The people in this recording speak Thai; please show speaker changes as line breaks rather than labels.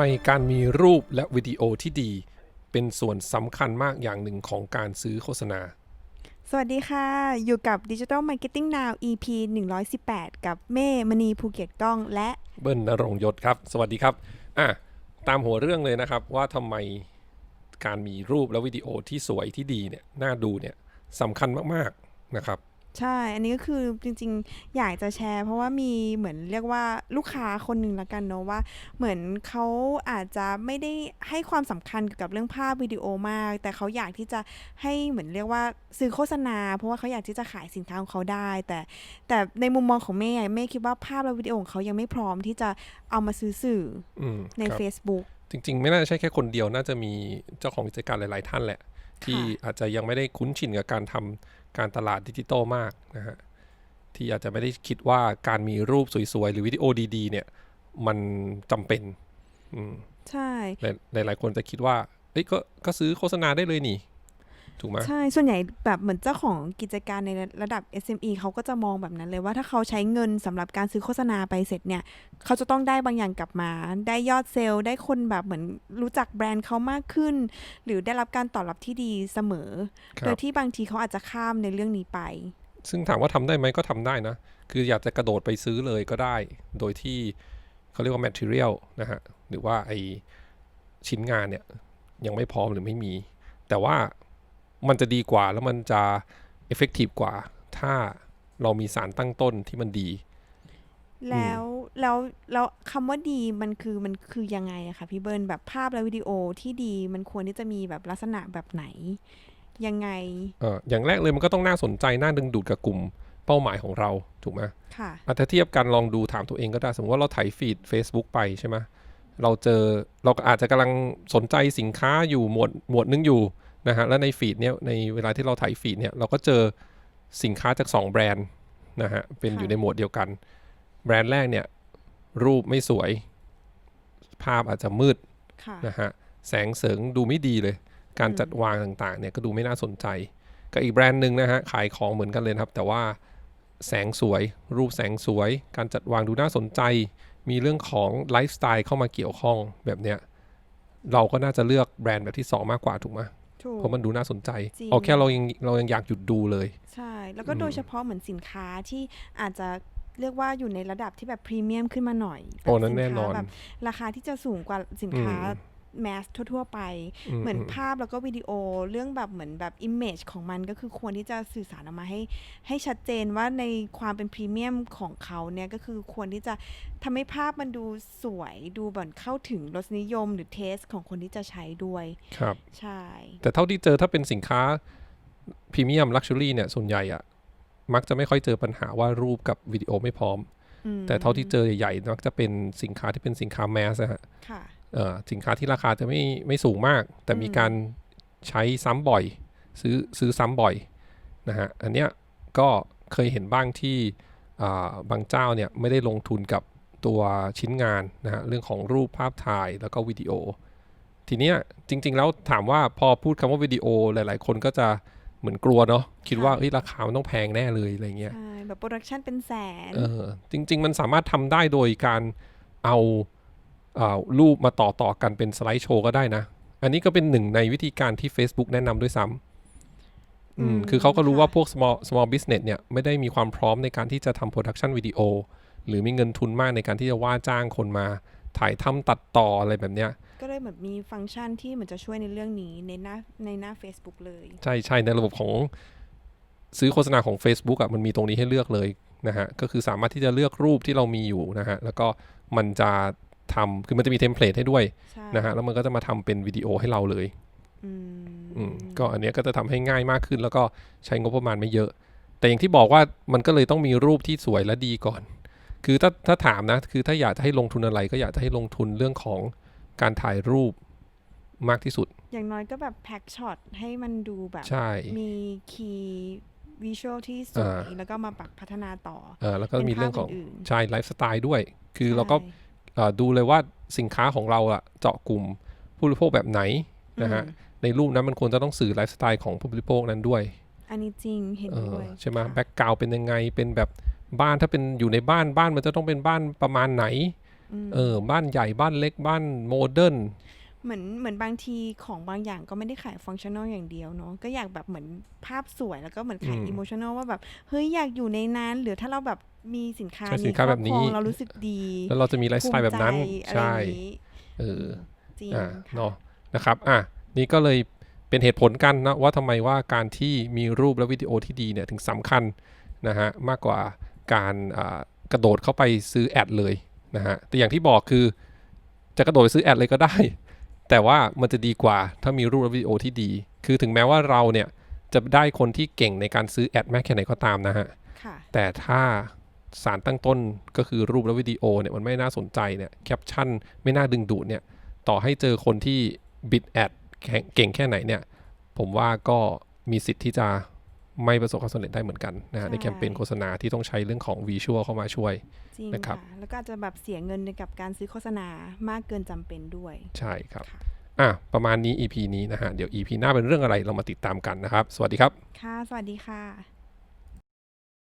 มการมีรูปและวิดีโอที่ดี เป็นส่วนสำคัญมากอย่างหนึ่งของการซื้อโฆษณา
สวัสดีค่ะ อยู่กับ Digital Marketing Now EP 118 กับเม่มณีภูเก็ตกล้องและ
เบิ้ลนรงค์ยศครับ สวัสดีครับอะตามหัวเรื่องเลยนะครับว่าทำไมการมีรูปและวิดีโอที่สวยที่ดีเนี่ยน่าดูเนี่ยสำคัญมากๆนะครับ
ใช่ อันนี้ก็คือจริงๆ อยากจะแชร์ เพราะว่ามีเหมือนเรียกว่าลูกค้าคนหนึ่งละกันเนาะว่า เหมือนเขาอาจจะไม่ได้ให้ความสำคัญเกี่ยวกับเรื่องภาพวิดีโอมาก แต่เขาอยากที่จะให้เหมือนเรียกว่าซื้อโฆษณา เพราะว่าเขาอยากที่จะขายสินค้าของเขาได้ แต่แต่ในมุมมองของเม่อะเม่คิดว่าภาพและวิดีโอของเขายังไม่พร้อมที่จะเอามาซื้อสื่อ
อืม
ใน
ครับ
Facebook
จริง ๆ ไม่น่าจะใช่แค่คนเดียวน่าจะมีเจ้าของกิจการหลาย ๆ ท่านแหละ ที่
ค่ะ
อาจจะยังไม่ได้คุ้นชินกับการทำ การตลาดดิจิตอลมากนะฮะที่อาจจะไม่ได้คิดว่าการมีรูปสวยๆ หรือวิดีโอดีๆ เนี่ย มันจำเป็นอืม
ใช่
หลายหลายๆคนจะคิดว่าเอ้ยก็ก็ซื้อโฆษณาได้เลยนี่ ถูกไหม
ใช่ ส่วนใหญ่แบบเหมือนเจ้าของกิจการในระดับ SME เขาก็จะมองแบบนั้นเลยว่าถ้าเขาใช้เงินสำหรับการซื้อโฆษณาไปเสร็จเนี่ย เขาจะต้องได้บางอย่างกลับมา ได้ยอดเซลล์ ได้คนแบบเหมือนรู้จักแบรนด์เขามากขึ้น หรือได้รับการตอบรับที่ดีเสมอ โดยที่บางทีเขาอาจจะข้ามในเรื่องนี้ไป
ซึ่งถามว่าทำได้ไหมก็ทำได้นะ คืออยากจะกระโดดไปซื้อเลยก็ได้ โดยที่เขาเรียกว่า material นะฮะ หรือว่าไอชิ้นงานเนี่ยยังไม่พร้อมหรือไม่มี แต่ว่า มันจะดีกว่าแล้วมันจะ effective กว่า ถ้าเรามีสารตั้งต้นที่มันดี
แล้วแล้วแล้วคำว่าดีมันคือมันคือยังไงอะคะพี่เบิร์นแบบภาพและวิดีโอที่ดีมันควรที่จะมีแบบลักษณะแบบไหน ยังไง
เอ่ออย่างแรกเลยมันก็ต้องน่าสนใจน่าดึงดูดกับกลุ่มเป้าหมายของเราถูกไหม
ค่ะ
อาจจะเทียบกันลองดูถามตัวเองก็ได้ สมมติว่าเราถ่ายฟีด Facebook ไปใช่ไหมเราเจอเราก็อาจจะกำลังสนใจสินค้าอยู่หมวดหมวดนึงอยู่ นะฮะแล้วในฟีดเนี้ยในเวลาที่เราถ่ายฟีดเนี่ยเราก็เจอสินค้าจาก 2 แบรนด์นะฮะเป็น
ค่ะ
อยู่ในหมวดเดียวกัน แบรนด์แรกเนี่ยรูปไม่สวย ภาพอาจจะมืด
ค่ะ
นะฮะแสงเสริงดูไม่ดีเลย การ
อืม
จัดวางต่างๆเนี่ยก็ดูไม่น่าสนใจกับอีกแบรนด์หนึ่งนะฮะขายของเหมือนกันเลยนะครับ แต่ว่าแสงสวย รูปแสงสวย การจัดวางดูน่าสนใจ มีเรื่องของไลฟ์สไตล์เข้ามาเกี่ยวข้องแบบเนี้ยเราก็น่าจะเลือกแบรนด์แบบที่สองมากกว่าถูกไหม
ถูก
เพราะมันดูน่าสนใจ
จริง
เอาแค่เรายังเรายังอยากหยุดดูเลย
ใช่ แล้วก็
อืม
โดยเฉพาะเหมือนสินค้าที่อาจจะเรียกว่าอยู่ในระดับที่แบบพรีเมียมขึ้นมาหน่อยแบบ
โอ้นั้น
สิ
แน่น
ค้า
อน
แบบราคาที่จะสูงกว่าสินค้า แมสทั่ว ๆ ไป เหมือนภาพแล้วก็วิดีโอเรื่องแบบเหมือนแบบอิมเมจของมันก็คือควรที่จะสื่อสารออกมาให้ ให้ชัดเจนว่าในความเป็นพรีเมียมของเขาเนี่ย ก็คือควรที่จะทำให้ภาพมันดูสวยดูแบบเข้าถึงรสนิยมหรือเทสของคนที่จะใช้ด้วย
ครับ
ใช่
แต่เท่าที่เจอถ้าเป็นสินค้าพรีเมียมลักชัวรี่เนี่ยส่วนใหญ่อะมักจะไม่ค่อยเจอปัญหาว่ารูปกับวิดีโอไม่พร้อม
อืม
แต่เท่าที่เจอใหญ่ๆมักจะเป็นสินค้าที่เป็นสินค้าแมสนะฮะ
ค่ะ
เอ่อ สินค้าที่ราคาจะไม่ไม่สูงมาก แต่มี
อืม
การใช้ซ้ำบ่อย ซื้อซื้อซ้ำบ่อยนะฮะอันเนี้ยก็เคยเห็นบ้างที่อ่าบางเจ้าเนี่ยไม่ได้ลงทุนกับตัวชิ้นงานนะฮะเรื่องของรูปภาพถ่ายแล้วก็วิดีโอ ทีเนี้ยจริง ๆ แล้วถามว่าพอพูดคำว่าวิดีโอหลาย ๆ คนก็จะเหมือนกลัวเนาะคิดว่าเอ้ยราคามันต้องแพงแน่เลยอะไรเงี้ย
ใช่แบบโปรดักชันเป็นแสน
เออจริง ๆ มันสามารถทำได้โดยการเอาอา รูปมาต่อต่อกันเป็นสไลด์โชว์ก็ได้นะ อันนี้ก็เป็นหนึ่งในวิธีการที่ Facebook แนะนำด้วยซ้ำอืม
อืม
คือเขาก็รู้
ค่ะ
ว่าพวก small small business เนี่ย ไม่ได้มีความพร้อมในการที่จะทำ production วิดีโอหรือมีเงินทุนมากในการที่จะว่าจ้างคนมาถ่ายทำตัดต่ออะไรแบบเนี้ย
ก็เลยเหมือนมีฟังก์ชันที่เหมือนจะช่วยในเรื่องนี้ในหน้าในหน้า Facebook เลย
ใช่ใช่ในระบบของซื้อโฆษณาของ Facebook อะมันมีตรงนี้ให้เลือกเลยนะฮะ ก็คือสามารถที่จะเลือกรูปที่เรามีอยู่นะฮะ แล้วก็มันจะ ทำคือมันจะมีเทมเพลตให้ด้วย
ใช่
นะฮะแล้วมันก็จะมาทำเป็นวิดีโอให้เราเลย
อืม
อืมก็อันเนี้ยก็จะทำให้ง่ายมากขึ้น แล้วก็ใช้งบประมาณไม่เยอะ แต่อย่างที่บอกว่ามันก็เลยต้องมีรูปที่สวยและดีก่อน คือถ้าถ้าถามนะ คือถ้าอยากจะให้ลงทุนอะไร ก็อยากจะให้ลงทุนเรื่องของการถ่ายรูปมากที่สุด
อย่างน้อยก็แบบแพ็กช็อตให้มันดูแบบ
ใช่
มีคีย์วิชวลที่สวยแล้วก็มาปรับพัฒนาต่อ
เออแล้วก็มีเรื่องของ
ป็นภาพน
ใช่ไลฟ์สไตล์ด้วย คือ
ใช่
เราก็เอ่อ ดูเลยว่าสินค้าของเราอะเจาะกลุ่มผู้บริโภคแบบไหนนะฮะ
อืม
ในรูปนั้นมันควรจะต้องสื่อไลฟ์สไตล์ของผู้บริโภคนั้นด้วย
อันนี้จริงเห็น
เออ
ด้วย
ใช่ไหม
ค่ะ
แบ็กกราวเป็นยังไงเป็นแบบบ้านถ้าเป็นอยู่ในบ้านบ้านมันจะต้องเป็นบ้านประมาณไหน
อืม
เออบ้านใหญ่บ้านเล็กบ้านโมเดิร์น
เหมือนเหมือนบางทีของบางอย่างก็ไม่ได้ขายฟังชั่นอลอย่างเดียวเนาะก็อยากแบบเหมือนภาพสวยแล้วก็เหมือนขาย
อืม
อิโมชันอลว่าแบบเฮ้ยอยากอยู่ในนั้น หรือถ้าเราแบบมีสินค้า
ใช่สินค้าแบบนี้
ครอครองเรารู้สึกดี
แล้วเราจะมีไลฟ์สไตล์แบบนั้น
ภูมิใจอะไร
ใช่
อย่างนี้
เออ
จริง
อ่า
ค่ะ
เนาะนะครับอะนี่ก็เลยเป็นเหตุผลกันนะว่าทำไมว่าการที่มีรูปและวิดีโอที่ดีเนี่ยถึงสำคัญนะฮะมากกว่าการอ่ากระโดดเข้าไปซื้อแอดเลยนะฮะแต่อย่างที่บอกคือจะกระโดดไปซื้อแอดเลยก็ได้ แต่ว่ามันจะดีกว่าถ้ามีรูปและวิดีโอที่ดี คือถึงแม้ว่าเราเนี่ยจะได้คนที่เก่งในการซื้อแอดแม้แค่ไหนก็ตามนะฮะ
ค่ะ
แต่ถ้าสารตั้งต้นก็คือรูปและวิดีโอเนี่ยมันไม่น่าสนใจเนี่ยแคปชั่นไม่น่าดึงดูดเนี่ยต่อให้เจอคนที่บิดแอดเก่งแค่ไหนเนี่ยผมว่าก็มีสิทธิ์ที่จะไม่ประสบความสำเร็จได้เหมือนกันนะฮะ
ใช่
ในแคมเปญโฆษณาที่ต้องใช้เรื่องของวิชวลเข้ามาช่วย
จริง
นะครับ
ค่ะแล้วก็อาจจะแบบเสียเงินกับการซื้อโฆษณามากเกินจำเป็นด้วย
ใช่ครับ
ค่ะ
อะประมาณนี้ EP นี้นะฮะเดี๋ยว EP หน้าเป็นเรื่องอะไรเรามาติดตามกันนะครับ สวัสดีครับ
ค่ะ สวัสดีค่ะ